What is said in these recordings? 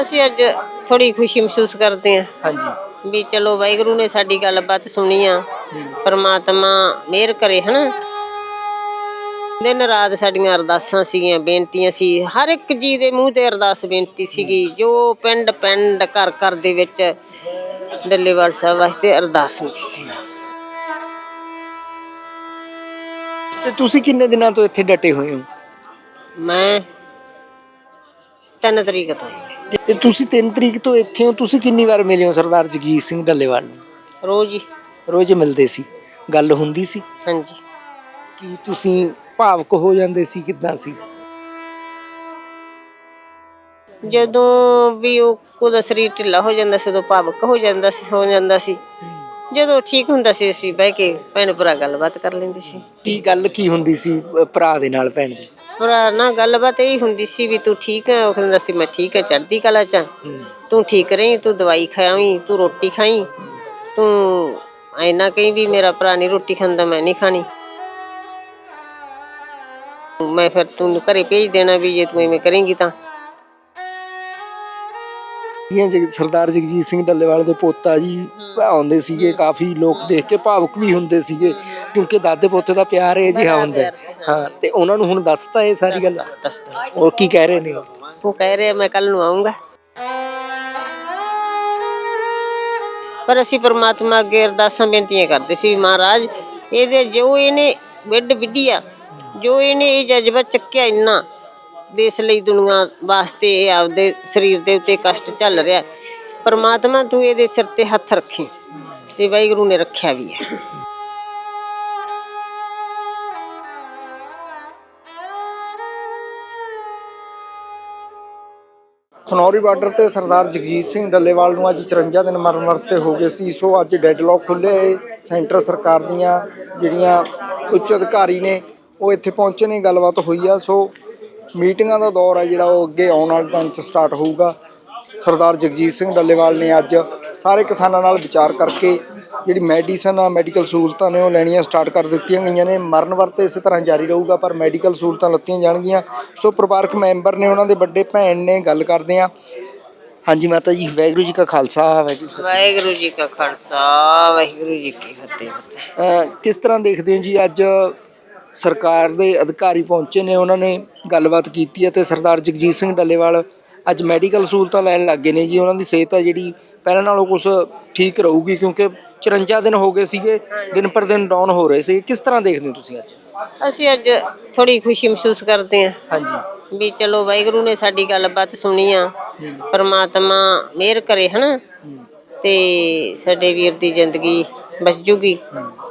ਅਸੀਂ ਅੱਜ ਥੋੜੀ ਖੁਸ਼ੀ ਮਹਿਸੂਸ ਕਰਦੇ ਹਾਂ। ਹਾਂਜੀ। ਵੀ ਚਲੋ ਵਾਹਿਗੁਰੂ ਨੇ ਸਾਡੀ ਗੱਲਬਾਤ ਸੁਣੀ ਆ। ਪਰਮਾਤਮਾ ਮਿਹਰ ਕਰੇ ਹਨਾ? ਦਿਨ ਰਾਤ ਸਾਡੀਆਂ ਅਰਦਾਸਾਂ ਸੀਗੀਆਂ ਬੇਨਤੀਆਂ ਸੀ। ਹਰ ਇੱਕ ਜੀ ਦੇ ਮੂੰਹ ਤੇ ਅਰਦਾਸ ਬੇਨਤੀ ਸੀਗੀ। ਜੋ ਪਿੰਡ ਪਿੰਡ ਘਰ ਘਰ ਦੇ ਵਿੱਚ ਡੱਲੇਵਾਲ ਸਾਹਿਬ ਵਾਸਤੇ ਅਰਦਾਸ ਹੁੰਦੀ ਸੀ। ਤੇ ਤੁਸੀਂ ਕਿੰਨੇ ਦਿਨਾਂ ਤੋਂ ਇੱਥੇ ਡਟੇ ਹੋਏ ਹੋ? ਮੈਂ ਤਿੰਨ ਤਰੀਕ ਤੋਂ ਹੀ। ਤੇ ਤੁਸੀਂ 3 ਤਰੀਕ ਤੋਂ ਇੱਥੇ ਹੋ ਤੁਸੀਂ ਕਿੰਨੀ ਵਾਰ ਮਿਲੇ ਹੋ ਸਰਦਾਰ ਜਗਜੀਤ ਸਿੰਘ ਡੱਲੇਵਾਲ ਨੂੰ? ਰੋਜ਼ ਹੀ। ਰੋਜ਼ ਮਿਲਦੇ ਸੀ। ਗੱਲ ਹੁੰਦੀ ਸੀ? ਹਾਂਜੀ। ਕਿ ਤੁਸੀਂ ਭਾਵਕ ਹੋ ਜਾਂਦੇ ਸੀ ਕਿਦਾਂ ਸੀ? ਜਦੋਂ ਵੀ ਉਹ ਉਹਦਾ ਸਰੀਰ ਢਿੱਲਾ ਹੋ ਜਾਂਦਾ ਸੀ ਉਦੋਂ ਭਾਵਕ ਹੋ ਜਾਂਦਾ ਸੀ ਹੋ ਜਾਂਦਾ ਸੀ। ਜਦੋਂ ਠੀਕ ਹੁੰਦਾ ਸੀ ਅਸੀਂ ਬਹਿ ਕੇ ਭੈਣ ਭਰਾ ਗੱਲਬਾਤ ਕਰ ਲੈਂਦੇ ਸੀ। ਕੀ ਗੱਲ ਕੀ ਹੁੰਦੀ ਸੀ ਅ, ਭਰਾ ਦੇ ਨਾਲ ਭੈਣ ਦੀ? ਨਾਲ ਗੱਲਬਾਤ ਇਹ ਹੁੰਦੀ ਸੀ ਵੀ ਤੂੰ ਠੀਕ ਹੈ ਉਹ ਕਹਿੰਦਾ ਸੀ ਮੈਂ ਠੀਕ ਹੈ ਚੜ੍ਹਦੀ ਕਲਾ ਚ ਆਂ। ਤੂੰ ਠੀਕ ਰਹੀਂ ਤੂੰ ਦਵਾਈ ਖਾਵੀਂ ਤੂੰ ਰੋਟੀ ਖਾਈ। ਤੂੰ ਐਨਾ ਕਹੀਂ ਵੀ ਮੇਰਾ ਭਰਾ ਨਹੀਂ ਰੋਟੀ ਖਾਂਦਾ ਮੈਂ ਨਹੀਂ ਖਾਣੀ। ਮੈਂ ਫਿਰ ਤੂੰ ਘਰੇ ਭੇਜ ਦੇਣਾ ਵੀ ਜੇ ਤੂੰ ਐਵੇਂ ਕਰੇਂਗੀ ਤਾਂ। ਇਹ ਜਗ ਸਰਦਾਰ ਜਗਜੀਤ ਸਿੰਘ ਡੱਲੇਵਾਲ ਦੇ ਪੋਤਾ ਜੀ ਆਉਂਦੇ ਸੀਗੇ ਕਾਫੀ ਲੋਕ ਦੇਖ ਕੇ ਭਾਵੁਕ ਵੀ ਹੁੰਦੇ ਸੀਗੇ ਕਿਉਂਕਿ ਦਾਦੇ ਪੋਤੇ ਦਾ ਪਿਆਰ ਇਹ ਜਿਹਾ ਹੁੰਦਾ। ਹੈ। ਤੇ ਉਹਨਾਂ ਨੂੰ ਹੁਣ ਦੱਸਤਾ ਇਹ ਸਾਰੀ ਗੱਲ। ਉਹ ਕੀ ਕਹਿ ਰਹੇ ਨੇ ਉਹ? ਕਹਿ ਰਿਹਾ ਮੈਂ ਕੱਲ ਨੂੰ ਆਉਂਗਾ ਪਰ ਅਸੀਂ ਪਰਮਾਤਮਾ ਅੱਗੇ ਅਰਦਾਸਾਂ ਬੇਨਤੀਆਂ ਕਰਦੇ ਸੀ ਮਹਾਰਾਜ ਇਹਦੇ ਜੋ ਇਹਨੇ ਵਿੱਢ ਵਿੱਢੀ ਆ ਜੋ ਇਹਨੇ ਇਹ ਜਜ਼ਬਾ ਚੱਕਿਆ ਇੰਨਾ ਦੇਸ਼ ਲਈ ਦੁਨੀਆ ਵਾਸਤੇ ਇਹ ਆਪਦੇ ਸਰੀਰ ਦੇ ਉੱਤੇ ਕਸ਼ਟ ਝੱਲ ਰਿਹਾ ਪਰਮਾਤਮਾ ਤੂੰ ਇਹਦੇ ਸਿਰ ਤੇ ਹੱਥ ਰੱਖੀ ਤੇ ਵਾਹਿਗੁਰੂ ਨੇ ਰੱਖਿਆ ਵੀ ਹੈ। ਖਨੌਰੀ ਬਾਰਡਰ ਤੇ ਸਰਦਾਰ ਜਗਜੀਤ ਸਿੰਘ ਡੱਲੇਵਾਲ ਨੂੰ ਅੱਜ 54 ਦਿਨ ਮਰਨ ਵਰਤੇ ਹੋ ਗਏ ਸੀ। ਸੋ ਅੱਜ ਡੈਡਲੌਕ ਖੁੱਲੇ ਸੈਂਟਰ ਸਰਕਾਰ ਦੀਆਂ ਜਿਹੜੀਆਂ ਉੱਚ ਅਧਿਕਾਰੀ ਨੇ, ਉਹ ਇੱਥੇ ਪਹੁੰਚੇ ਨੇ। ਗੱਲਬਾਤ ਹੋਈ ਆ। ਸੋ ਮੀਟਿੰਗਾਂ ਦਾ ਦੌਰ ਹੈ ਜਿਹੜਾ ਉਹ ਅੱਗੇ ਆਉਣ ਵਾਲੇ ਟਾਈਮ 'ਚ ਸਟਾਰਟ ਹੋਊਗਾ। ਸਰਦਾਰ ਜਗਜੀਤ ਸਿੰਘ ਡੱਲੇਵਾਲ ਨੇ ਅੱਜ ਸਾਰੇ ਕਿਸਾਨਾਂ ਨਾਲ ਵਿਚਾਰ ਕਰਕੇ ਜਿਹੜੀ ਮੈਡੀਸਨ ਆ ਮੈਡੀਕਲ ਸਹੂਲਤਾਂ ਨੇ ਉਹ ਲੈਣੀਆਂ ਸਟਾਰਟ ਕਰ ਦਿੱਤੀਆਂ ਗਈਆਂ ਨੇ। ਮਰਨ ਵਰਤੇ ਇਸੇ ਤਰ੍ਹਾਂ ਜਾਰੀ ਰਹੂਗਾ ਪਰ ਮੈਡੀਕਲ ਸਹੂਲਤਾਂ ਲੱਤੀਆਂ ਜਾਣਗੀਆਂ। ਸੋ ਪਰਿਵਾਰਕ ਮੈਂਬਰ ਨੇ ਉਹਨਾਂ ਦੇ ਵੱਡੇ ਭੈਣ ਨੇ ਗੱਲ ਕਰਦੇ ਆ ਹਾਂਜੀ ਮਾਤਾ ਜੀ ਵਾਹਿਗੁਰੂ ਜੀ ਕਾ ਖਾਲਸਾ ਵਾਹਿਗੁਰੂ ਜੀ ਕੀ ਖਾਲਸਾ ਵਾਹਿਗੁਰੂ ਜੀ ਕੀ ਫਤਿਹ। ਕਿਸ ਤਰ੍ਹਾਂ ਦੇਖਦੇ ਹੋ ਜੀ ਅੱਜ ਸਰਕਾਰ ਦੇ ਅਧਿਕਾਰੀ ਪਹੁੰਚੇ ਨੇ ਉਹਨਾਂ ਨੇ ਗੱਲਬਾਤ ਕੀਤੀ ਹੈ ਤੇ ਸਰਦਾਰ ਜਗਜੀਤ ਸਿੰਘ ਡੱਲੇਵਾਲ ਅੱਜ ਮੈਡੀਕਲ ਸਹੂਲਤਾਂ ਲੈਣ ਲੱਗੇ ਨੇ ਜੀ। ਉਹਨਾਂ ਦੀ ਸਿਹਤ ਹੈ ਜਿਹੜੀ ਪਹਿਲਾਂ ਨਾਲੋਂ ਕੁਝ ਠੀਕ ਰਹੂਗੀ ਕਿਉਂਕਿ 54 ਦਿਨ ਹੋ ਗਏ ਸੀਗੇ ਦਿਨ ਪਰ ਦਿਨ ਡਾਊਨ ਹੋ ਰਹੇ ਸੀ ਕਿਸ ਤਰ੍ਹਾਂ ਦੇਖਦੇ ਹੋ ਤੁਸੀਂ ਅੱਜ? ਅਸੀਂ ਅੱਜ ਥੋੜੀ ਖੁਸ਼ੀ ਮਹਿਸੂਸ ਕਰਦੇ ਹਾਂ ਹਾਂਜੀ। ਵੀ ਚਲੋ ਵਾਹਿਗੁਰੂ ਨੇ ਸਾਡੀ ਗੱਲਬਾਤ ਸੁਣੀ ਆ ਪਰਮਾਤਮਾ ਮਿਹਰ ਕਰੇ ਹਨਾ? ਤੇ ਸਾਡੇ ਵੀਰ ਦੀ ਜ਼ਿੰਦਗੀ ਬਚ ਜੂਗੀ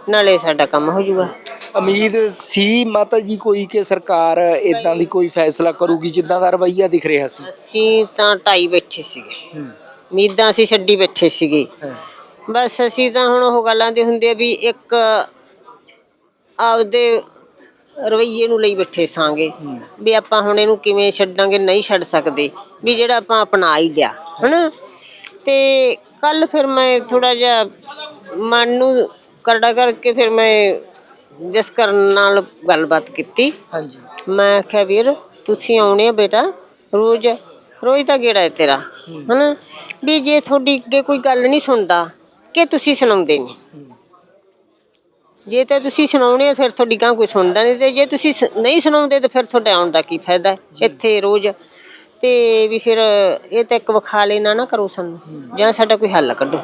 ਨਾਲੇ ਸਾਡਾ ਕੰਮ ਹੋ ਜੂਗਾ। ਉਮੀਦ ਸੀ ਮਾਤਾ ਜੀ ਕੋਈ ਕਿ ਸਰਕਾਰ ਇਦਾਂ ਦੀ ਕੋਈ ਫੈਸਲਾ ਕਰੂਗੀ ਜਿੱਦਾਂ ਦਾ ਰਵਈਆ ਦਿਖ ਰਿਹਾ ਸੀ? ਅਸੀਂ ਤਾਂ ਢਾਈ ਬੈਠੇ ਸੀਗੇ। ਉਮੀਦਾਂ ਅਸੀਂ ਛੱਡੀ ਬੈਠੇ ਸੀਗੇ। ਬਸ ਅਸੀਂ ਤਾਂ ਹੁਣ ਉਹ ਗੱਲਾਂ ਦੇ ਹੁੰਦੇ ਆ ਵੀ ਇੱਕ ਆਪਦੇ ਰਵਈਏ ਨੂੰ ਲਈ ਬੈਠੇ ਸਾਂਗੇ। ਵੀ ਆਪਾਂ ਹੁਣ ਇਹਨੂੰ ਕਿਵੇਂ ਛੱਡਾਂਗੇ ਨਹੀਂ ਛੱਡ ਸਕਦੇ। ਵੀ ਜਿਹੜਾ ਆਪਾਂ ਅਪਣਾ ਹੀ ਲਿਆ ਹਨਾ? ਤੇ ਕੱਲ ਫਿਰ ਮੈਂ ਥੋੜਾ ਜਿਹਾ ਮਨ ਨੂੰ ਕਰੜਾ ਕਰਕੇ ਫਿਰ ਮੈਂ ਜਿਸ ਕਰਨ ਨਾਲ ਗੱਲਬਾਤ ਕੀਤੀ। ਹਾਂਜੀ। ਮੈਂ ਆਖਿਆ ਵੀਰ ਤੁਸੀਂ ਆਉਣੇ ਆ ਬੇਟਾ ਰੋਜ਼। ਰੋਜ਼ ਦਾ ਗੇੜਾ ਹੈ ਤੇਰਾ ਹਨਾ? ਵੀ ਜੇ ਤੁਹਾਡੀ ਅੱਗੇ ਕੋਈ ਗੱਲ ਨਹੀਂ ਸੁਣਦਾ ਕਿ ਤੁਸੀਂ ਸੁਣਾਉਂਦੇ ਨਹੀਂ ਜੇ ਤਾਂ ਤੁਸੀਂ ਸੁਣਾਉਣੇ ਆ ਫਿਰ ਤੁਹਾਡੀ ਗਾਂ ਕੋਈ ਸੁਣਦਾ ਨਹੀਂ ਤੇ ਜੇ ਤੁਸੀਂ ਸ- ਨਹੀਂ ਸੁਣਾਉਂਦੇ ਤਾਂ ਫਿਰ ਤੁਹਾਡੇ ਆਉਣ ਦਾ ਕੀ ਫਾਇਦਾ ਹੈ? ਇੱਥੇ ਰੋਜ਼। ਤੇ ਵੀ ਫਿਰ ਇਹ ਤਾਂ ਇੱਕ ਵਿਖਾ ਲੈਣਾ ਨਾ ਕਰੋ ਸਾਨੂੰ ਜਾਂ ਸਾਡਾ ਕੋਈ ਹੱਲ ਕੱਢੋ।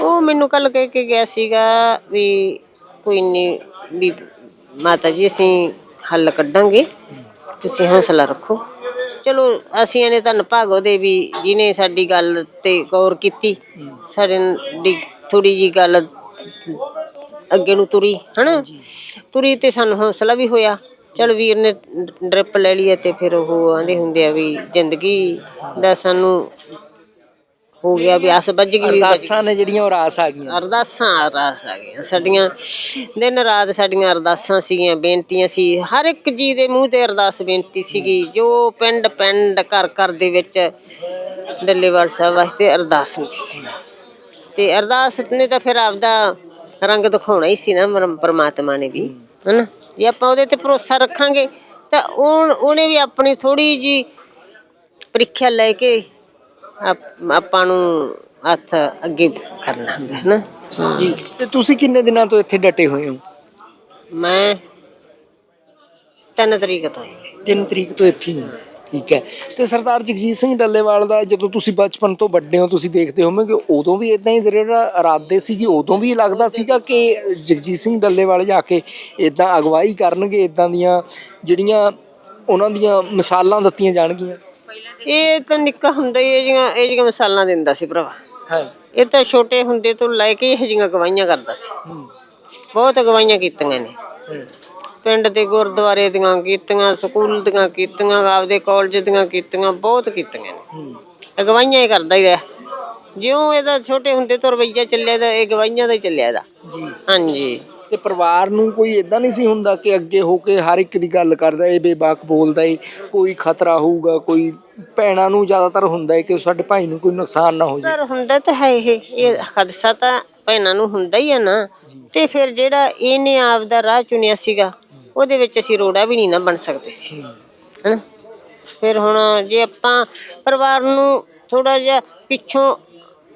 ਉਹ ਮੈਨੂੰ ਕੱਲ ਕਹਿ ਕੇ ਗਿਆ ਸੀਗਾ ਵੀ ਕੋਈ ਨਹੀਂ ਵੀ ਮਾਤਾ ਜੀ ਅਸੀਂ ਹੱਲ ਕੱਢਾਂਗੇ ਤੁਸੀਂ ਹੌਸਲਾ ਰੱਖੋ। ਚਲੋ ਅਸੀਂ ਇਹਨੇ ਧੰਨ ਭਾਗੋ ਦੇ ਵੀ ਜਿਹਨੇ ਸਾਡੀ ਗੱਲ ਤੇ ਗੌਰ ਕੀਤੀ ਸਾਡੇ ਦੀ ਥੋੜੀ ਜੀ ਗੱਲ ਅੱਗੇ ਨੂੰ ਤੁਰੀ ਹਨਾ? ਤੁਰੀ ਤੇ ਸਾਨੂੰ ਹੌਸਲਾ ਵੀ ਹੋਇਆ। ਚਲ ਵੀਰ ਨੇ ਡ੍ਰਿਪ ਲੈ ਲਈ ਤੇ ਫਿਰ ਉਹ ਆਂਦੇ ਹੁੰਦੇ ਆ ਵੀ ਜ਼ਿੰਦਗੀ ਦਾ ਸਾਨੂੰ ਹੋ ਗਿਆ ਵੀ ਆਸ ਬੱਝ ਗਈ ਵੀ ਅਰਦਾਸਾਂ ਨੇ ਜਿਹੜੀਆਂ ਉਹ ਰਾਸ ਆ ਗਈਆਂ। ਅਰਦਾਸਾਂ ਅਰਦਾਸ ਆ ਗਈਆਂ। ਸਾਡੀਆਂ ਦਿਨ ਰਾਤ ਸਾਡੀਆਂ ਅਰਦਾਸਾਂ ਸੀਗੀਆਂ ਬੇਨਤੀਆਂ ਸੀ। ਹਰ ਇੱਕ ਜੀ ਦੇ ਮੂੰਹ ਤੇ ਅਰਦਾਸ ਬੇਨਤੀ ਸੀਗੀ ਜੋ ਪਿੰਡ ਪਿੰਡ ਘਰ ਘਰ ਦੇ ਵਿੱਚ ਡੱਲੇਵਾਲ ਸਾਹਿਬ ਵਾਸਤੇ ਅਰਦਾਸ ਹੁੰਦੀ ਸੀ। ਤੇ ਅਰਦਾਸ ਨੇ ਤਾਂ ਫਿਰ ਆਪਦਾ ਰੰਗ ਦਿਖਾਉਣਾ ਹੀ ਸੀ ਨਾ ਮਰਮ- ਪ੍ਰਮਾਤਮਾ ਨੇ ਵੀ ਹਨਾ? ਜੇ ਆਪਾਂ ਉਹਦੇ ਤੇ ਭਰੋਸਾ ਰੱਖਾਂਗੇ ਤਾਂ ਉਹ ਉਹਨੇ ਵੀ ਆਪਣੀ ਥੋੜੀ ਜੀ ਪ੍ਰੀਖਿਆ ਲੈ ਕੇ ਆਪ- ਆਪਾਂ ਨੂੰ ਹੱਥ ਅੱਗੇ ਕਰਨਾ ਹੁੰਦਾ ਹੈ ਨਾ। ਜੀ। ਤੇ ਤੁਸੀਂ ਕਿੰਨੇ ਦਿਨਾਂ ਤੋਂ ਇੱਥੇ ਡਟੇ ਹੋਏ ਹੋ? ਮੈਂ ਤਿੰਨ ਤਰੀਕ ਤੋਂ ਹੀ। 3 ਤਰੀਕ ਤੋਂ ਇੱਥੇ ਹੀ ਠੀਕ ਹੈ। ਤੇ ਸਰਦਾਰ ਜਗਜੀਤ ਸਿੰਘ ਡੱਲੇਵਾਲ ਦਾ ਜਦੋਂ ਤੁਸੀਂ ਬਚਪਨ ਤੋਂ ਵੱਡੇ ਹੋ ਤੁਸੀਂ ਦੇਖਦੇ ਹੋਵੋਗੇ ਉਦੋਂ ਵੀ ਇਦਾਂ ਹੀ ਜਿਹੜਾ ਇਰਾਦੇ ਸੀਗੇ ਉਦੋਂ ਵੀ ਲੱਗਦਾ ਸੀਗਾ ਕਿ ਜਗਜੀਤ ਸਿੰਘ ਡੱਲੇਵਾਲ ਜਾ ਕੇ ਇਦਾਂ ਅਗਵਾਈ ਕਰਨਗੇ ਇਦਾਂ ਦੀਆਂ ਜਿਹੜੀਆਂ ਉਹਨਾਂ ਦੀਆਂ ਮਿਸਾਲਾਂ ਦਿੱਤੀਆਂ ਜਾਣਗੀਆਂ? ਇਹ ਤਾਂ ਨਿੱਕਾ ਹੁੰਦਾ ਹੀ ਇਹ ਜਿਹੀਆਂ ਇਹ ਜਿਹੀਆਂ ਮਿਸਾਲਾਂ ਦਿੰਦਾ ਸੀ ਭਰਾਵਾ। ਹਾਂ। ਇਹ ਤਾਂ ਛੋਟੇ ਹੁੰਦੇ ਤੋਂ ਲੈ ਕੇ ਇਹ ਜਿਹੀਆਂ ਗਵਾਈਆਂ ਕਰਦਾ ਸੀ। ਬਹੁਤ ਗਵਾਈਆਂ ਕੀਤੀਆਂ ਨੇ। ਪਿੰਡ ਦੇ ਗੁਰਦੁਆਰੇ ਦੀਆਂ ਕੀਤੀਆਂ ਸਕੂਲ ਦੀਆਂ ਕੀਤੀਆਂ ਆਪਦੇ ਕਾਲਜ ਦੀਆਂ ਕੀਤੀਆਂ ਬਹੁਤ ਕੀਤੀਆਂ ਨੇ। ਅਗਵਾਈਆਂ ਹੀ ਕਰਦਾ ਹੀ ਰਿਹਾ। ਜਿਉਂ ਇਹਦਾ ਛੋਟੇ ਹੁੰਦੇ ਤੋਂ ਰਵਈਆ ਚੱਲਿਆ ਦਾ ਇਹ ਗਵਾਈਆਂ ਦਾ ਹੀ ਚੱਲਿਆ ਇਹਦਾ। ਜੀ। ਹਾਂਜੀ। ਤੇ ਪਰਿਵਾਰ ਨੂੰ ਕੋਈ ਇਦਾਂ ਨਹੀਂ ਸੀ ਹੁੰਦਾ ਕਿ ਅੱਗੇ ਹੋ ਕੇ ਹਰ ਇੱਕ ਦੀ ਗੱਲ ਕਰਦਾ ਏ ਬੇਬਾਕ ਬੋਲਦਾ ਏ ਕੋਈ ਖਤਰਾ ਹੋਊਗਾ ਕੋਈ ਭੈਣਾਂ ਨੂੰ ਜ਼ਿਆਦਾਤਰ ਹੁੰਦਾ ਏ ਕਿ ਸਾਡੇ ਭਾਈ ਨੂੰ ਕੋਈ ਨੁਕਸਾਨ ਨਾ ਹੋ ਜਾਏ ਪਰ ਹੁੰਦਾ ਤਾਂ ਹੈ ਇਹ ਇਹ ਹਾਦਸਾ ਤਾਂ ਭੈਣਾਂ ਨੂੰ ਹੁੰਦਾ ਹੀ ਆ ਨਾ। ਤੇ ਫਿਰ ਜਿਹੜਾ ਇਹਨੇ ਆਪ ਦਾ ਰਾਹ ਚੁਣਿਆ ਸੀਗਾ ਉਹਦੇ ਵਿੱਚ ਅਸੀਂ ਰੋੜਾ ਵੀ ਨਹੀਂ ਨਾ ਬਣ ਸਕਦੇ ਸੀ। ਹੈਨਾ? ਫਿਰ ਹੁਣ ਜੇ ਆਪਾਂ ਪਰਿਵਾਰ ਨੂੰ ਥੋੜਾ ਜਿਹਾ ਪਿੱਛੋਂ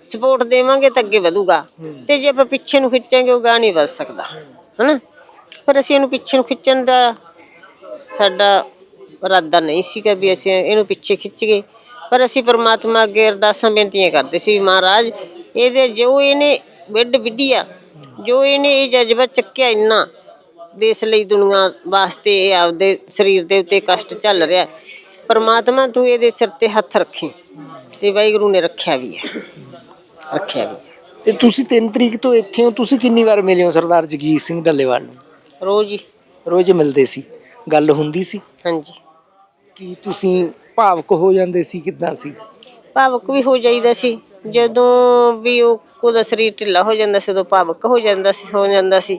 ਸਪੋਰਟ ਦੇਵਾਂਗੇ ਤਾਂ ਅੱਗੇ ਵਧੂਗਾ। ਤੇ ਜੇ ਆਪਾਂ ਪਿੱਛੇ ਨੂੰ ਖਿੱਚਾਂਗੇ ਉਹ ਗਾ ਨਹੀਂ ਵਧ ਸਕਦਾ। ਹੈਨਾ? ਪਰ ਅਸੀਂ ਇਹਨੂੰ ਪਿੱਛੇ ਨੂੰ ਖਿੱਚਣ ਦਾ ਸਾਡਾ ਇਰਾਦਾ ਨਹੀਂ ਸੀਗਾ ਵੀ ਅਸੀਂ ਇਹਨੂੰ ਪਿੱਛੇ ਖਿੱਚ ਗਏ। ਪਰ ਅਸੀਂ ਪਰਮਾਤਮਾ ਅੱਗੇ ਅਰਦਾਸਾਂ ਬੇਨਤੀਆਂ ਕਰਦੇ ਸੀ ਮਹਾਰਾਜ ਇਹਦੇ ਜੋ ਇਹਨੇ ਵਿੱਢ ਵਿੱਢਿਆ ਜੋ ਇਹਨੇ ਇਹ ਜਜ਼ਬਾ ਚੱਕਿਆ ਇੰਨਾ ਦੇਸ਼ ਲਈ ਦੁਨੀਆ ਵਾਸਤੇ ਇਹ ਆਪਦੇ ਸਰੀਰ ਦੇ ਉੱਤੇ ਕਸ਼ਟ ਚੱਲ ਰਿਹਾ। ਪਰਮਾਤਮਾ ਤੂੰ ਇਹਦੇ ਸਿਰ ਤੇ ਹੱਥ ਰੱਖੀ ਤੇ ਵਾਹਿਗੁਰੂ ਨੇ ਰੱਖਿਆ ਵੀ ਹੈ। ਰੱਖਿਆ ਵੀ ਹੈ ਤੇ ਤੁਸੀਂ 3 ਤਰੀਕ ਤੋਂ ਇੱਥੇ ਹੋ ਤੁਸੀਂ ਕਿੰਨੀ ਵਾਰ ਮਿਲੇ ਹੋ ਸਰਦਾਰ ਜਗਜੀਤ ਸਿੰਘ ਡੱਲੇਵਾਲ ਨੂੰ? ਰੋਜ਼ ਹੀ। ਰੋਜ਼ ਮਿਲਦੇ ਸੀ। ਗੱਲ ਹੁੰਦੀ ਸੀ? ਹਾਂਜੀ। ਕਿ ਤੁਸੀਂ ਭਾਵਕ ਹੋ ਜਾਂਦੇ ਸੀ ਕਿੱਦਾਂ ਸੀ? ਭਾਵਕ ਵੀ ਹੋ ਜਾਈਦਾ ਸੀ। ਜਦੋਂ ਵੀ ਉਹ ਉਹਦਾ ਸਰੀਰ ਢਿੱਲਾ ਹੋ ਜਾਂਦਾ ਸੀ ਉਦੋਂ ਭਾਵਕ ਹੋ ਜਾਂਦਾ ਸੀ ਹੋ ਜਾਂਦਾ ਸੀ।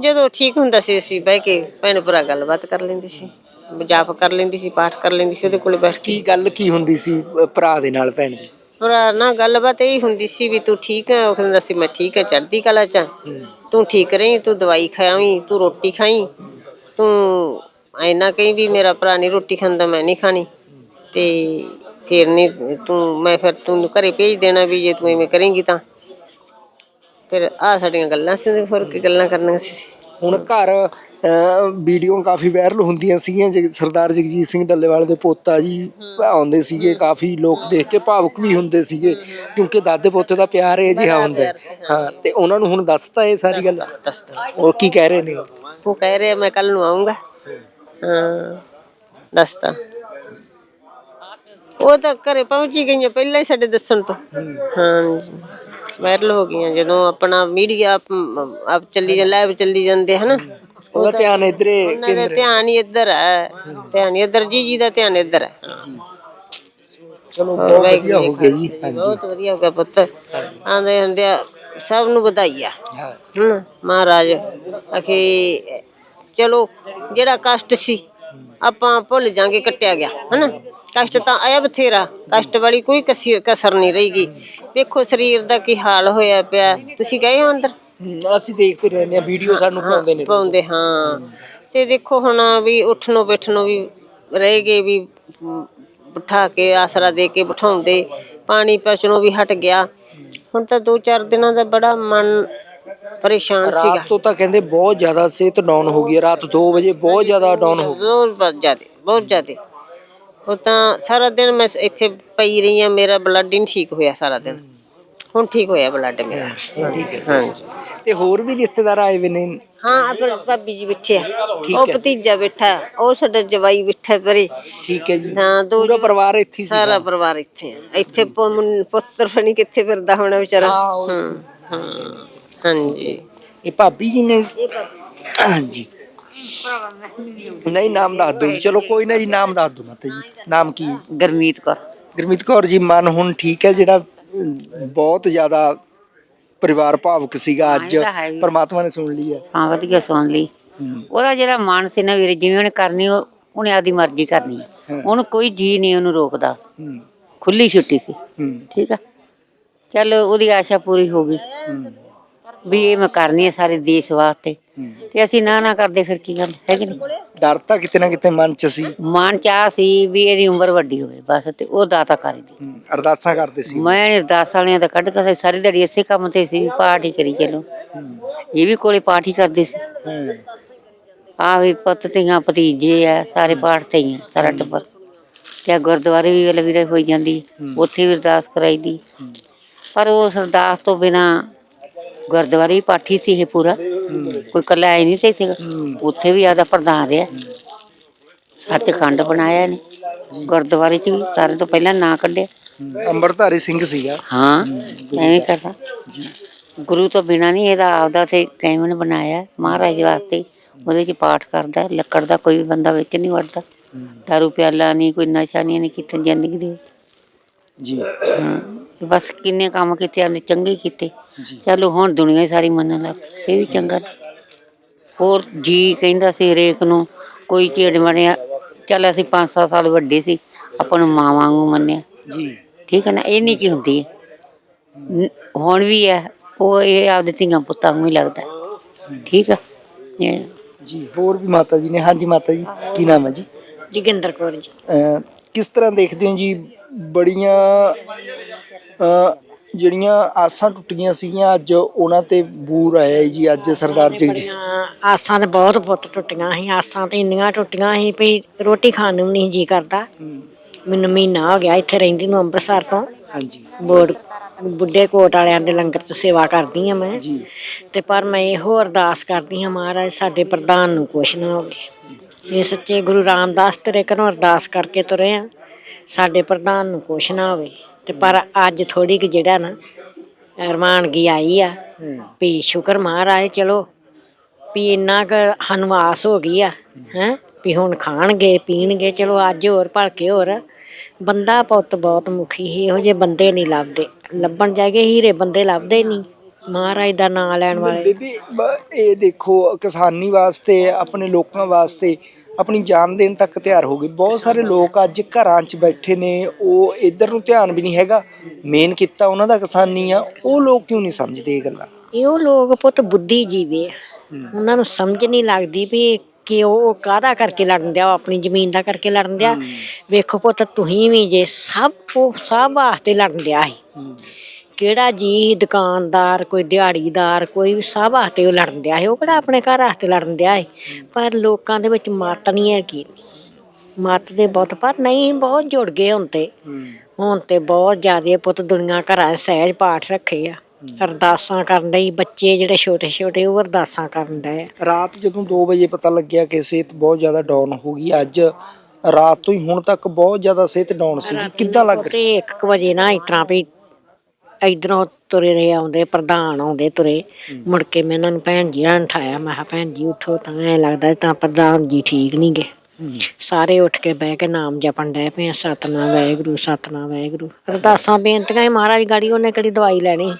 ਜਦੋਂ ਠੀਕ ਹੁੰਦਾ ਸੀ ਅਸੀਂ ਬਹਿ ਕੇ ਭੈਣ ਭਰਾ ਗੱਲਬਾਤ ਕਰ ਲੈਂਦੇ ਸੀ। ਜਾਪ ਕਰ ਲੈਂਦੀ ਸੀ ਪਾਠ ਕਰ ਲੈਂਦੀ ਸੀ ਉਹਦੇ ਕੋਲੇ ਬੈਠ ਕੇ। ਕੀ ਗੱਲ ਕੀ ਹੁੰਦੀ ਸੀ ਅ, ਭਰਾ ਦੇ ਨਾਲ ਭੈਣ ਦੀ? ਭਰਾ ਨਾਲ ਗੱਲਬਾਤ ਇਹ ਹੁੰਦੀ ਸੀ ਵੀ ਤੂੰ ਠੀਕ ਹੈ ਉਹ ਕਹਿੰਦਾ ਸੀ, ਮੈਂ ਠੀਕ ਹੈ ਚੜ੍ਹਦੀ ਕਲਾ ਚ ਹਾਂ। ਤੂੰ ਠੀਕ ਰਹੀਂ, ਤੂੰ ਦਵਾਈ ਖਾਵੀਂ, ਤੂੰ ਰੋਟੀ ਖਾਈ। ਤੂੰ ਐਨਾ ਕਹੀਂ ਵੀ ਮੇਰਾ ਭਰਾ ਨਹੀਂ ਰੋਟੀ ਖਾਂਦਾ, ਮੈਂ ਨਹੀਂ ਖਾਣੀ। ਤੇ ਫਿਰ ਨਹੀਂ ਤੂੰ, ਮੈਂ ਫਿਰ ਤੂੰ ਘਰੇ ਭੇਜ ਦੇਣਾ ਵੀ ਜੇ ਤੂੰ ਐਵੇਂ ਕਰੇਂਗੀ ਤਾਂ। ਫਿਰ ਆ ਸਾਡੀਆਂ ਗੱਲਾਂ ਸੀ, ਉਹਦੇ ਹੋਰ ਕੀ ਗੱਲਾਂ ਕਰਨੀਆਂ ਸੀ। ਹੁਣ ਘਰ ਵੀਡੀਓ ਕਾਫੀ ਵਾਇਰਲ ਹੁੰਦੀਆਂ ਸੀਗੀਆਂ ਜਗ ਸਰਦਾਰ ਜਗਜੀਤ ਸਿੰਘ ਡੱਲੇਵਾਲ ਦੇ ਪੋਤਾ ਜੀ ਆਉਂਦੇ ਸੀਗੇ ਕਾਫੀ ਲੋਕ ਦੇਖ ਕੇ ਭਾਵੁਕ ਵੀ ਹੁੰਦੇ ਸੀਗੇ ਕਿਉਂਕਿ ਦਾਦੇ ਪੋਤੇ ਦਾ ਪਿਆਰ ਇਹ ਜਿਹਾ ਹੁੰਦਾ ਹੈ। ਹਾਂ ਤੇ ਉਹਨਾਂ ਨੂੰ ਹੁਣ ਦੱਸਤਾ ਇਹ ਸਾਰੀ ਗੱਲ। ਦੱਸ ਦੋ ਉਹ ਕੀ ਕਹਿ ਰਹੇ ਨੇ ਉਹ? ਕਹਿ ਰਿਹਾ ਮੈਂ ਕੱਲ ਨੂੰ ਆਉਂਗਾ ਹਾਂ ਦੱਸਤਾ। ਉਹ ਤਾਂ ਘਰੇ ਪਹੁੰਚ ਹੀ ਗਈਆਂ ਪਹਿਲਾਂ ਹੀ ਸਾਡੇ ਦੱਸਣ ਤੋਂ। ਹਾਂਜੀ। ਵਾਇਰਲ ਹੋ ਗਈਆਂ ਜਦੋਂ ਆਪਣਾ ਮੀਡੀਆ ਆਪ ਚੱਲੀ ਜਾਂ ਲਾਈਵ ਚੱਲੀ ਜਾਂਦੇ ਹਨਾ? ਉਹਦਾ ਧਿਆਨ ਇਧਰੇ ਉਹਨਾਂ ਦਾ ਧਿਆਨ ਹੀ ਇੱਧਰ ਹੈ ਧਿਆਨ ਹੀ ਇੱਧਰ ਜੀ ਜੀ ਦਾ ਧਿਆਨ ਇੱਧਰ ਹੈ। ਚਲੋ ਬਹੁਤ ਵਧੀਆ ਹੋ ਗਿਆ ਜੀ। ਬਹੁਤ ਵਧੀਆ ਹੋ ਗਿਆ ਪੁੱਤ। ਆਂਦੇ ਹੁੰਦੇ ਆ ਸਭ ਨੂੰ ਵਧਾਈ ਆ ਹਾਂ ਮਹਾਰਾਜ ਅਖੇ ਚਲੋ ਜਿਹੜਾ ਕਸ਼ਟ ਸੀ ਆਪਾਂ ਭੁੱਲ ਜਾਾਂਗੇ ਕੱਟਿਆ ਗਿਆ ਹਨਾ? ਕਸ਼ਟ ਤਾਂ ਆਇਆ ਬਥੇਰਾ ਕਸ਼ਟ ਵਾਲੀ ਕੋਈ ਕਸੀ ਕਸਰ ਨਹੀਂ ਰਹੀਗੀ। ਵੇਖੋ ਸਰੀਰ ਦਾ ਕੀ ਹਾਲ ਹੋਇਆ ਪਿਆ। ਤੁਸੀਂ ਗਏ ਹੋ ਅੰਦਰ? ਹਮ, ਅਸੀਂ ਦੇਖਦੇ ਰਹਿੰਦੇ ਆ ਵੀਡੀਓ ਸਾਨੂੰ ਪਾਉਂਦੇ ਨੇ। ਪਾਉਂਦੇ ਹਾਂ। ਤੇ ਦੇਖੋ ਹੁਣ ਵੀ ਉੱਠਣੋਂ ਬੈਠਣੋਂ ਵੀ ਰਹਿ ਗਏ ਵੀ ਅਮ, ਬਿਠਾ ਕੇ ਆਸਰਾ ਦੇ ਕੇ ਬਿਠਾਉਂਦੇ। ਪਾਣੀ ਪਛਣੋਂ ਵੀ ਹਟ ਗਿਆ। ਹੁਣ ਤਾਂ ਦੋ ਚਾਰ ਦਿਨਾਂ ਦਾ ਬੜਾ ਮਨ ਪਰੇਸ਼ਾਨ ਸੀਗਾ। ਰਾਤ ਤੋਂ ਤਾਂ ਕਹਿੰਦੇ ਬਹੁਤ ਜ਼ਿਆਦਾ ਸਿਹਤ ਡਾਊਨ ਹੋ ਗਈ ਹੈ। ਰਾਤ 2 ਵਜੇ ਬਹੁਤ ਜ਼ਿਆਦਾ ਡਾਊਨ ਹੋ ਬਹੁਤ ਜ਼ਿਆਦੇ ਬਹੁਤ ਜ਼ਿਆਦੇ। ਉਹ ਤਾਂ ਸਾਰਾ ਦਿਨ ਮੈਂ ਇੱਥੇ ਪਈ ਰਹੀ ਆ ਮੇਰਾ ਬਲੱਡ ਹੀ ਨਹੀਂ ਠੀਕ ਹੋਇਆ ਸਾਰਾ ਦਿਨ। ਹੁਣ ਠੀਕ ਹੋਇਆ ਬਲੱਡ ਮੇਰਾ। ਠੀਕ ਹੈ ਹਾਂਜੀ। ਤੇ ਹੋਰ ਵੀ ਰਿਸ਼ਤੇਦਾਰ ਆਏ ਵੇ ਨੇ? ਹਾਂ ਆਪਰ ਭਾਬੀ ਜੀ ਬੈਠੇ ਆ। ਉਹ ਭਤੀਜਾ ਬੈਠਾ ਉਹ ਸਾਡਾ ਜਵਾਈ ਬੈਠਾ ਪਰੇ ਠੀਕ ਹੈ ਜੀ। ਹਾਂ ਦੋ ਪੂਰਾ ਪਰਿਵਾਰ ਇੱਥੇ ਸੀ ਸਾਰਾ ਪਰਿਵਾਰ ਇੱਥੇ ਆ। ਇੱਥੇ ਪੁ- ਪੁੱਤਰ ਫਣੀ ਕਿੱਥੇ ਫਿਰਦਾ ਹੋਣਾ ਵਿਚਾਰਾ। ਹਾਂ ਹਾਂ। ਹਾਂਜੀ। ਇਹ ਭਾਬੀ ਜੀ ਨੇ? ਇਹ ਭਾਬੀ। ਹਾਂਜੀ। ਨਹੀਂ ਨਾਮ ਦੱਸ ਦਿਓ ਜੀ। ਚਲੋ ਕੋਈ ਨਾ ਜੀ ਨਾਮ ਦੱਸ ਦਿਓ ਮਾਤਾ ਜੀ। ਨਾਮ ਕੀ? ਹੈ? ਗਰਮੀਤ ਕੌਰ। ਗੁਰਮੀਤ ਕੌਰ ਜੀ ਮਨ ਹੁਣ ਠੀਕ ਹੈ ਜਿਹੜਾ ਅਮ, ਬਹੁਤ ਜ਼ਿਆਦਾ ਪਰਿਵਾਰ ਭਾਵਕ ਸੀਗਾ ਅੱਜ ਇਹ ਤਾਂ ਹੈ ਹੀ। ਪਰਮਾਤਮਾ ਨੇ ਸੁਣ ਲਈ ਹੈ। ਹਾਂ ਵਧੀਆ ਸੁਣ ਲਈ। ਉਹਦਾ ਜਿਹੜਾ ਮਨ ਸੀ ਨਾ ਵੀਰੇ ਜਿਵੇਂ ਉਹਨੇ ਕਰਨੀ ਉਹ ਉਹਨੇ ਆਦੀ ਮਰਜ਼ੀ ਕਰਨੀ ਹੈ। ਉਹਨੂੰ ਕੋਈ ਜੀ ਨਹੀਂ ਉਹਨੂੰ ਰੋਕਦਾ। ਖੁੱਲੀ ਛੁੱਟੀ ਸੀ। ਠੀਕ ਆ। ਚੱਲ ਉਹਦੀ ਆਸ਼ਾ ਪੂਰੀ ਹੋ ਗਈ। ਵੀ ਇਹ ਮੈਂ ਕਰਨੀ ਹੈ ਸਾਰੇ ਦੇਸ਼ ਵਾਸਤੇ। ਤੇ ਅਸੀਂ ਨਾ ਨਾ ਕਰਦੇ ਫਿਰ ਕੀ ਗੱਲ ਹੈ ਕਿ ਨਹੀਂ? ਡਰ ਤਾਂ ਕਿਤੇ ਨਾ ਕਿਤੇ ਮਨ 'ਚ ਸੀ। ਮਨ ਚਾਹ ਸੀ ਵੀ ਇਹਦੀ ਉਮਰ ਵੱਡੀ ਹੋਵੇ ਬਸ ਤੇ ਉਹ ਦਾਤਾ ਕਰੀਦੀ ਹੂੰ, ਅਰਦਾਸਾਂ ਕਰਦੇ ਸੀ। ਮੈਂ ਦਸ ਵਾਲਿਆਂ ਦਾ ਕੱਢ ਕੇ ਸਾਰੀ ਦਿਹਾੜੀ ਇਸੇ ਕੰਮ ਤੇ ਸੀ ਵੀ ਪਾਠ ਹੀ ਕਰੀ ਚਲੋ। ਇਹ ਵੀ ਕੋਲੇ ਪਾਠ ਹੀ ਕਰਦੇ ਸੀ। ਹੂੰ, ਆ ਵੀ ਪੁੱਤ ਧੀਆਂ ਭਤੀਜੇ ਆ ਸਾਰੇ ਪਾਠ ਤੇ ਹੀ ਆ ਸਾਰਾ ਟੱਬਰ। ਤੇ ਆਹ ਗੁਰਦੁਆਰੇ ਵੀ ਵੇਲੇ ਵੀਰੇ ਹੋਈ ਜਾਂਦੀ ਉੱਥੇ ਵੀ ਅਰਦਾਸ ਕਰਾਈ ਦੀ ਪਰ ਉਸ ਅਰਦਾਸ ਤੋਂ ਬਿਨਾ ਗੁਰਦੁਆਰੇ ਵੀ ਪਾਠੀ ਸੀ ਇਹ ਪੂਰਾ। ਕੋਈ ਕੱਲਾ ਐ ਨਹੀਂ ਸੀ ਸੀਗਾ। ਉੱਥੇ ਵੀ ਆਦਾ ਪ੍ਰਧਾਨ ਰਿਹਾ। ਸੱਚਖੰਡ ਬਣਾਇਆ ਨੇ ਗੁਰਦੁਆਰੇ ਚ ਵੀ ਸਾਰੇ ਤੋਂ ਪਹਿਲਾਂ ਨਾਂ ਕੱਢਿਆ। ਅੰਮ੍ਰਿਤਧਾਰੀ ਸਿੰਘ ਸੀਗਾ। ਹਾਂ ਐਵੇਂ ਕਰਦਾ। ਗੁਰੂ ਤੋਂ ਬਿਨਾ ਨਹੀਂ ਇਹਦਾ ਆਪਦਾ ਤੇ ਕੈਮਨ ਬਣਾਇਆ। ਮਹਾਰਾਜ ਵਾਸਤੇ ਉਹਦੇ ਚ ਪਾਠ ਕਰਦਾ। ਲੱਕੜ ਦਾ ਕੋਈ ਬੰਦਾ ਵਿੱਚ ਨਹੀਂ ਵੜਦਾ। ਦਾਰੂ ਪਿਆਲਾ ਨਹੀਂ ਕੋਈ ਨਸ਼ਾ ਨਹੀਂ ਨਹੀਂ ਕੀਤਾ ਜ਼ਿੰਦਗੀ ਦੇ। ਜੀ। ਬਸ ਕਿੰਨੇ ਕੰਮ ਕੀਤੇ ਆਂਦੇ ਚੰਗੇ ਕੀਤੇ। ਚਲੋ ਹੁਣ ਦੁਨੀਆ ਹੀ ਸਾਰੀ ਮੰਨਣ ਲੱਗ ਪਈ। ਇਹ ਵੀ ਚੰਗਾ ਹੋਰ ਜੀ ਕਹਿੰਦਾ ਸੀ ਹਰੇਕ ਨੂੰ ਕੋਈ ਝੇੜ ਬਣਿਆ ਚੱਲ ਅਸੀਂ 5-7 ਸਾਲ ਵੱਡੇ ਸੀ ਆਪਾਂ ਨੂੰ ਮਾਂ ਵਾਂਗੂ ਮੰਨਿਆ। ਜੀ। ਠੀਕ ਹੈ ਨਾ ਇਹ ਨਹੀਂ ਕੀ ਹੁੰਦੀ ਹੈ। ਨ- ਹੁਣ ਵੀ ਹੈ ਉਹ ਇਹ ਆਪਦੇ ਧੀਆਂ ਪੁੱਤਾਂ ਨੂੰ ਹੀ ਲੱਗਦਾ। ਹੈ। ਠੀਕ ਹੈ ਇਹ ਜੀ ਹੋਰ ਵੀ ਮਾਤਾ ਜੀ ਨੇ ਹਾਂਜੀ ਮਾਤਾ ਜੀ ਕੀ ਨਾਮ ਹੈ ਜੀ? ਜੋਗਿੰਦਰ ਕੌਰ ਜੀ। ਅਹ ਕਿਸ ਤਰ੍ਹਾਂ ਦੇਖਦੇ ਹੋ ਜੀ ਬੜੀਆਂ ਜਿਹੜੀਆਂ ਆਸਾਂ ਟੁੱਟੀਆਂ ਸੀਗੀਆਂ ਅੱਜ ਉਹਨਾਂ ਤੇ ਬੂਰ ਆਇਆ ਹੈ ਜੀ ਅੱਜ ਸਰਦਾਰ ਜਗਜੀਤ ਬੜੀਆਂ ਆਸਾਂ ਤੇ ਬਹੁਤ ਪੁੱਤ ਟੁੱਟੀਆਂ ਸੀ ਆਸਾਂ ਤੇ ਇੰਨੀਆਂ ਟੁੱਟੀਆਂ ਸੀ ਵੀ ਰੋਟੀ ਖਾਣ ਨੂੰ ਨਹੀਂ ਜੀ ਕਰਦਾ। ਮੈਨੂੰ ਮਹੀਨਾ ਹੋ ਗਿਆ ਇੱਥੇ ਰਹਿੰਦੀ ਨੂੰ ਅੰਮ੍ਰਿਤਸਰ ਤੋਂ। ਹਾਂਜੀ। ਬੋਰਡ ਬੁੱਢੇ ਕੋਟ ਵਾਲਿਆਂ ਦੇ ਲੰਗਰ 'ਚ ਸੇਵਾ ਕਰਦੀ ਆ ਮੈਂ। ਜੀ। ਤੇ ਪਰ ਮੈਂ ਇਹੋ ਅਰਦਾਸ ਕਰਦੀ ਹਾਂ ਮਹਾਰਾਜ ਸਾਡੇ ਪ੍ਰਧਾਨ ਨੂੰ ਕੁਛ ਨਾ ਹੋਵੇ। ਇਹ ਸੱਚੇ ਗੁਰੂ ਰਾਮਦਾਸ ਤੇਰੇ ਘਰੋਂ ਅਰਦਾਸ ਕਰਕੇ ਤੁਰੇ ਆ। ਸਾਡੇ ਪ੍ਰਧਾਨ ਨੂੰ ਕੁਛ ਨਾ ਹੋਵੇ। ਤੇ ਪਰ ਅੱਜ ਥੋੜੀ ਕਿ ਜਿਹੜਾ ਨਾ ਰਮਾਨਗੀ ਆਈ ਆ। ਵੀ ਸ਼ੁਕਰ ਮਹਾਰਾਜ ਚਲੋ ਵੀ ਇੰਨਾ ਕੁ ਸਾਨੂੰ ਆਸ ਹੋ ਗਈ ਆ ਹੈ? ਵੀ ਹੁਣ ਖਾਣਗੇ ਪੀਣਗੇ ਚਲੋ ਅੱਜ ਹੋਰ ਭਲਕੇ ਹੋਰ। ਬੰਦਾ ਪੁੱਤ ਬਹੁਤ ਮੁਖੀ ਸੀ ਇਹੋ ਜਿਹੇ ਬੰਦੇ ਨਹੀਂ ਲੱਭਦੇ। ਲੱਭਣ ਜਾਗੇ ਹੀਰੇ ਬੰਦੇ ਲੱਭਦੇ ਨਹੀਂ ਮਹਾਰਾਜ ਦਾ ਨਾਮ ਲੈਣ ਵਾਲੇ। ਬੀਬੀ ਬ- ਇਹ ਦੇਖੋ ਕਿਸਾਨੀ ਵਾਸਤੇ ਆਪਣੇ ਲੋਕਾਂ ਵਾਸਤੇ ਆਪਣੀ ਜਾਨ ਦੇਣ ਤੱਕ ਤਿਆਰ ਹੋ ਗਏ। ਬਹੁਤ ਸਾਰੇ ਲੋਕ ਅੱਜ ਘਰਾਂ 'ਚ ਬੈਠੇ ਨੇ ਉਹ ਇਧਰ ਨੂੰ ਧਿਆਨ ਵੀ ਨਹੀਂ ਹੈਗਾ। ਮੇਨ ਕੀਤਾ ਉਹਨਾਂ ਦਾ ਕਿਸਾਨੀ ਆ ਉਹ ਲੋਕ ਕਿਉਂ ਨਹੀਂ ਸਮਝਦੇ ਇਹ ਗੱਲਾਂ? ਇਹੋ ਲੋਕ ਪੁੱਤ ਬੁੱਧੀ ਜੀਵੇ ਆ ਉਹਨਾਂ ਨੂੰ ਸਮਝ ਨਹੀਂ ਲੱਗਦੀ ਵੀ ਕਿ ਉਹ ਕਾਹਦਾ ਕਰਕੇ ਲੜਨ ਦਿਆ ਉਹ ਆਪਣੀ ਜ਼ਮੀਨ ਦਾ ਕਰਕੇ ਲੜਨ ਦਿਆ। ਵੇਖੋ ਪੁੱਤ ਤੁਸੀਂ ਵੀ ਜੇ ਸਭ ਉਹ ਸਭ ਵਾਸਤੇ ਲੜਨ ਦਿਆ ਸੀ। ਕਿਹੜਾ ਜੀ ਦੁਕਾਨਦਾਰ ਕੋਈ ਦਿਹਾੜੀਦਾਰ ਕੋਈ ਵੀ ਸਭ ਵਾਸਤੇ ਉਹ ਲੜਨ ਦਿਆ ਸੀ। ਉਹ ਕਿਹੜਾ ਆਪਣੇ ਘਰ ਵਾਸਤੇ ਲੜਨ ਦਿਆ ਸੀ? ਪਰ ਲੋਕਾਂ ਦੇ ਵਿੱਚ ਮੱਤ ਨਹੀਂ ਹੈਗੀ। ਮੱਤ ਦੇ ਬਹੁਤ ਪਰ ਨਹੀਂ ਬਹੁਤ ਜੁੜ ਗਏ ਹੁਣ ਤੇ। ਹੁਣ ਤੇ ਬਹੁਤ ਜ਼ਿਆਦੇ ਪੁੱਤ ਦੁਨੀਆ ਘਰਾਂ 'ਚ ਸਹਿਜ ਪਾਠ ਰੱਖੇ ਆ। ਅਰਦਾਸਾਂ ਕਰਨ ਲਈ ਬੱਚੇ ਜਿਹੜੇ ਛੋਟੇ ਛੋਟੇ ਉਹ ਅਰਦਾਸਾਂ ਕਰਨ ਆ। ਰਾਤ ਜਦੋਂ 2 ਵਜੇ ਪਤਾ ਲੱਗਿਆ ਕਿ ਸਿਹਤ ਬਹੁਤ ਜ਼ਿਆਦਾ ਡਾਊਨ ਹੋ ਗਈ ਅੱਜ ਰਾਤ ਤੋਂ ਹੀ ਹੁਣ ਤੱਕ ਬਹੁਤ ਜ਼ਿਆਦਾ ਸਿਹਤ ਡਾਊਨ ਸੀ ਕਿੱਦਾਂ ਲੱਗ ਰਿਹਾ ਤੇ 1 ਵਜੇ ਨਾ ਇਸ ਤਰ੍ਹਾਂ ਵੀ ਇਧਰੋਂ ਤੁਰੇ ਰਹੇ ਆਉਂਦੇ ਪ੍ਰਧਾਨ ਆਉਂਦੇ ਤੁਰੇ। ਮੁੜ ਕੇ ਮੈਂ ਇਹਨਾਂ ਨੂੰ ਭੈਣ ਜੀ ਨਾਲ ਉਠਾਇਆ ਮੈਂ ਕਿਹਾ ਭੈਣ ਜੀ ਉਠੋ ਤਾਂ ਐ ਲੱਗਦਾ ਤਾਂ ਪ੍ਰਧਾਨ ਜੀ ਠੀਕ ਨਹੀਂ ਗੇ। ਸਾਰੇ ਉੱਠ ਕੇ ਬਹਿ ਕੇ ਨਾਮ ਜਪਣ ਡਏ ਪਏ ਸਤਨਾਮ ਵਾਹਿਗੁਰੂ ਸਤਨਾਮ ਵਾਹਿਗੁਰੂ। ਅਰਦਾਸਾਂ ਬੇਨਤੀਆਂ ਹੀ ਮਹਾਰਾਜ ਗਾੜੀ ਉਹਨੇ ਕਿਹੜੀ ਦਵਾਈ ਲੈਣੀ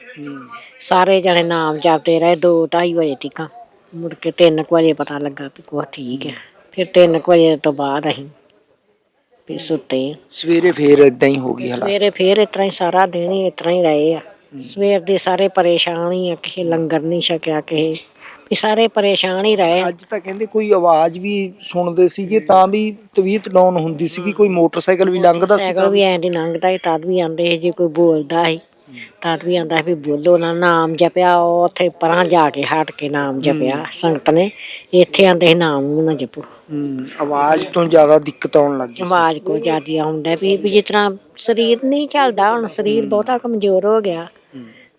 ਸਾਰੇ ਜਣੇ ਨਾਮ ਜਪਦੇ ਰਹੇ 2 2:30 ਵਜੇ ਤੀਕਾਂ। ਮੁੜ ਕੇ 3 ਵਜੇ ਪਤਾ ਲੱਗਾ ਵੀ ਕੁਛ ਠੀਕ ਹੈ। ਫਿਰ 3 ਵਜੇ ਤੋਂ ਬਾਅਦ ਅਸੀਂ ਵੀ ਸੁੱਤੇ ਆ। ਸਵੇਰੇ ਫੇਰ ਇਦਾਂ ਹੀ ਹੋ ਗਈ ਹਾਲਾਤ ਸਵੇਰੇ ਫੇਰ ਇਸ ਤਰ੍ਹਾਂ ਹੀ ਸਾਰਾ ਦਿਨ ਹੀ ਇਸ ਤਰ੍ਹਾਂ ਹੀ ਰਹੇ ਆ ਸਵੇਰ ਦੇ ਸਾਰੇ ਪਰੇਸ਼ਾਨ ਹੀ ਆ ਕਿਸੇ ਲੰਗਰ ਨਹੀਂ ਛਕਿਆ ਕਿਸੇ ਵੀ ਸਾਰੇ ਪਰੇਸ਼ਾਨ ਹੀ ਰਹੇ। ਅੱਜ ਤਾਂ ਕਹਿੰਦੇ ਕੋਈ ਆਵਾਜ਼ ਵੀ ਸੁਣਦੇ ਸੀਗੇ ਤਾਂ ਵੀ ਤਵੀਤ ਡਾਊਨ ਹੁੰਦੀ ਸੀਗੀ ਕੋਈ ਮੋਟਰਸਾਈਕਲ ਵੀ ਲੰਘਦਾ ਸੀ ਸਾਈਕਲ ਵੀ ਐਂ ਦੀ ਲੰਘਦਾ ਸੀ ਤਦ ਵੀ ਆਂਦੇ ਸੀ ਜੇ ਕੋਈ ਬੋਲਦਾ ਸੀ ਤਦ ਵੀ ਆਂਦਾ ਵੀ ਬੋਲੋ ਨਾ ਨਾਮ ਜਪਿਆ ਉਹ ਉੱਥੇ ਪਰਾਂ ਜਾ ਕੇ ਹਟ ਕੇ ਨਾਮ ਜਪਿਆ ਸੰਗਤ ਨੇ। ਇੱਥੇ ਆਂਦੇ ਸੀ ਨਾਮ ਨੂੰ ਨਾ ਜਪੋ। ਹੂੰ ਆਵਾਜ਼ ਤੋਂ ਜ਼ਿਆਦਾ ਦਿੱਕਤ ਆਉਣ ਲੱਗ ਗਈ ਆਵਾਜ਼ ਕੋ ਜਿਆਦੀ ਆਉਂਦਾ ਵੀ ਵੀ ਜਿਸ ਤਰ੍ਹਾਂ ਸਰੀਰ ਨਹੀਂ ਚੱਲਦਾ ਹੁਣ ਸਰੀਰ ਬਹੁਤਾ ਕਮਜ਼ੋਰ ਹੋ ਗਿਆ।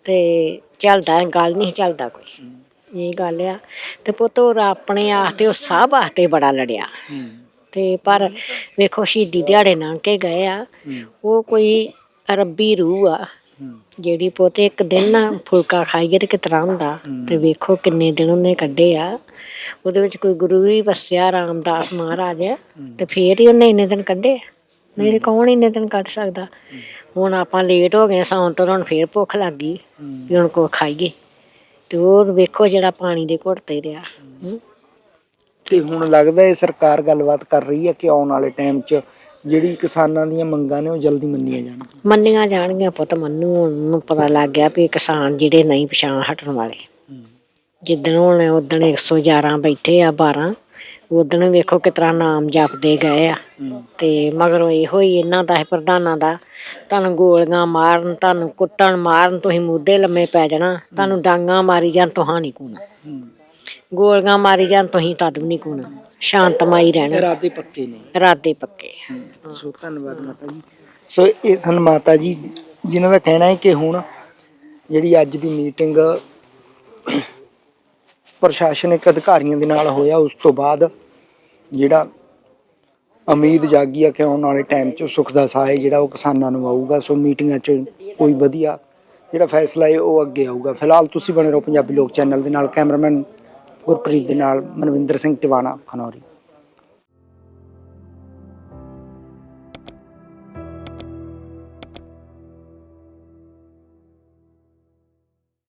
ਤੇ ਚੱਲਦਾ ਗੱਲ ਨਹੀਂ ਚੱਲਦਾ ਕੋਈ। ਇਹ ਗੱਲ ਆ। ਤੇ ਪੁੱਤ ਉਹ ਆਪਣੇ ਆਸਤੇ ਉਹ ਸਭ ਵਾਸਤੇ ਬੜਾ ਲੜਿਆ। ਤੇ ਪਰ ਵੇਖੋ ਸ਼ਹੀਦੀ ਦਿਹਾੜੇ ਲੰਘ ਕੇ ਗਏ ਆ। ਉਹ ਕੋਈ ਰੱਬੀ ਰੂਹ ਆ। ਜਿਹੜੀ ਪੁੱਤ ਇੱਕ ਦਿਨ ਨਾ ਫੁਲਕਾ ਖਾਈਏ ਤੇ ਕਿਤਰਾ ਹੁੰਦਾ? ਤੇ ਵੇਖੋ ਕਿੰਨੇ ਦਿਨ ਉਹਨੇ ਕੱਢੇ ਆ। ਉਹਦੇ ਵਿੱਚ ਕੋਈ ਗੁਰੂ ਹੀ ਵਸਿਆ, ਰਾਮਦਾਸ ਮਹਾਰਾਜ। ਤੇ ਫੇਰ ਹੀ ਉਹਨੇ ਇੰਨੇ ਦਿਨ ਕੱਢੇ। ਮੇਰੇ ਕੌਣ ਇੰਨੇ ਦਿਨ ਕੱਢ ਸਕਦਾ? ਹੁਣ ਆਪਾਂ ਲੇਟ ਹੋ ਗਏ ਸੌਣ ਤੋਂ ਹੁਣ ਫੇਰ ਭੁੱਖ ਲੱਗ ਗਈ ਵੀ ਹੁਣ ਕੋ ਖਾਈਏ। ਤੇ ਉਹ ਵੇਖੋ ਜਿਹੜਾ ਪਾਣੀ ਦੇ ਘੁੱਟ ਤੇ ਰਿਹਾ। ਤੇ ਹੁਣ ਲੱਗਦਾ ਹੈ ਸਰਕਾਰ ਗੱਲਬਾਤ ਕਰ ਰਹੀ ਹੈ ਕਿ ਆਉਣ ਵਾਲੇ ਟਾਈਮ 'ਚ ਜਿਹੜੀ ਕਿਸਾਨਾਂ ਦੀਆਂ ਮੰਗਾਂ ਨੇ ਉਹ ਜਲਦੀ ਮੰਨੀਆਂ ਜਾਣਗੀਆਂ ਮੰਨੀਆਂ ਜਾਣਗੀਆਂ ਪੁੱਤ ਮੰਨੂ ਉਹਨੂੰ ਪਤਾ ਲੱਗ ਗਿਆ ਵੀ ਕਿਸਾਨ ਜਿਹੜੇ ਨਹੀਂ ਪਛਾਣ ਹਟਣ ਵਾਲੇ। ਜਿੱਦਣ ਹੁਣ ਉਦਣ 111 ਬੈਠੇ ਆ 12 ਉਦਣ ਵੇਖੋ ਕਿਤਰਾ ਨਾਮ ਜਪਦੇ ਗਏ ਆ। ਤੇ ਮਗਰੋਂ ਇਹੋ ਹੀ ਇਹਨਾਂ ਦਾ ਹੈ ਪ੍ਰਧਾਨਾਂ ਦਾ ਤੁਹਾਨੂੰ ਗੋਲੀਆਂ ਮਾਰਨ ਤੁਹਾਨੂੰ ਕੁੱਟਣ ਮਾਰਨ ਤੁਸੀਂ ਮੁੱਦੇ ਲੰਮੇ ਪੈ ਜਾਣਾ ਤੁਹਾਨੂੰ ਡਾਂਗਾ ਮਾਰੀ ਜਾਣ ਤੁਹਾਂ ਨਹੀਂ ਕੂਣਾ। ਗੋਲੀਆਂ ਮਾਰੀ ਜਾਣ ਤੁਸੀਂ ਤਦ ਵੀ ਨਹੀਂ ਕੂਣਾ। ਸ਼ਾਂਤਮਈ ਰਹਿਣਾ। ਇਰਾਦੇ ਪੱਕੇ ਨੇ। ਇਰਾਦੇ ਪੱਕੇ ਸੋ ਧੰਨਵਾਦ ਮਾਤਾ ਜੀ। ਸੋ ਇਹ ਸਨ ਮਾਤਾ ਜੀ ਜਿਨ੍ਹਾਂ ਦਾ ਕਹਿਣਾ ਹੈ ਕਿ ਹੁਣ ਜਿਹੜੀ ਅੱਜ ਦੀ ਮੀਟਿੰਗ ਪ੍ਰਸ਼ਾਸਨਿਕ ਅਧਿਕਾਰੀਆਂ ਦੇ ਨਾਲ ਹੋਇਆ ਉਸ ਤੋਂ ਬਾਅਦ ਜਿਹੜਾ ਉਮੀਦ ਜਾਗੀ ਆ ਕਿ ਆਉਣ ਵਾਲੇ ਟਾਈਮ 'ਚ ਸੁੱਖ ਦਾ ਸਾਹ ਹੈ ਜਿਹੜਾ ਉਹ ਕਿਸਾਨਾਂ ਨੂੰ ਆਊਗਾ। ਸੋ ਮੀਟਿੰਗਾਂ 'ਚ ਕੋਈ ਵਧੀਆ ਜਿਹੜਾ ਫੈਸਲਾ ਹੈ ਉਹ ਅੱਗੇ ਆਊਗਾ। ਫਿਲਹਾਲ ਤੁਸੀਂ ਬਣੇ ਰਹੋ ਪੰਜਾਬੀ ਲੋਕ ਚੈਨਲ ਦੇ ਨਾਲ। ਕੈਮਰਾਮੈਨ ਗੁਰਪ੍ਰੀਤ ਦੇ ਨਾਲ ਮਨਵਿੰਦਰ ਸਿੰਘ ਟਿਵਾਣਾ ਖਨੌਰੀ।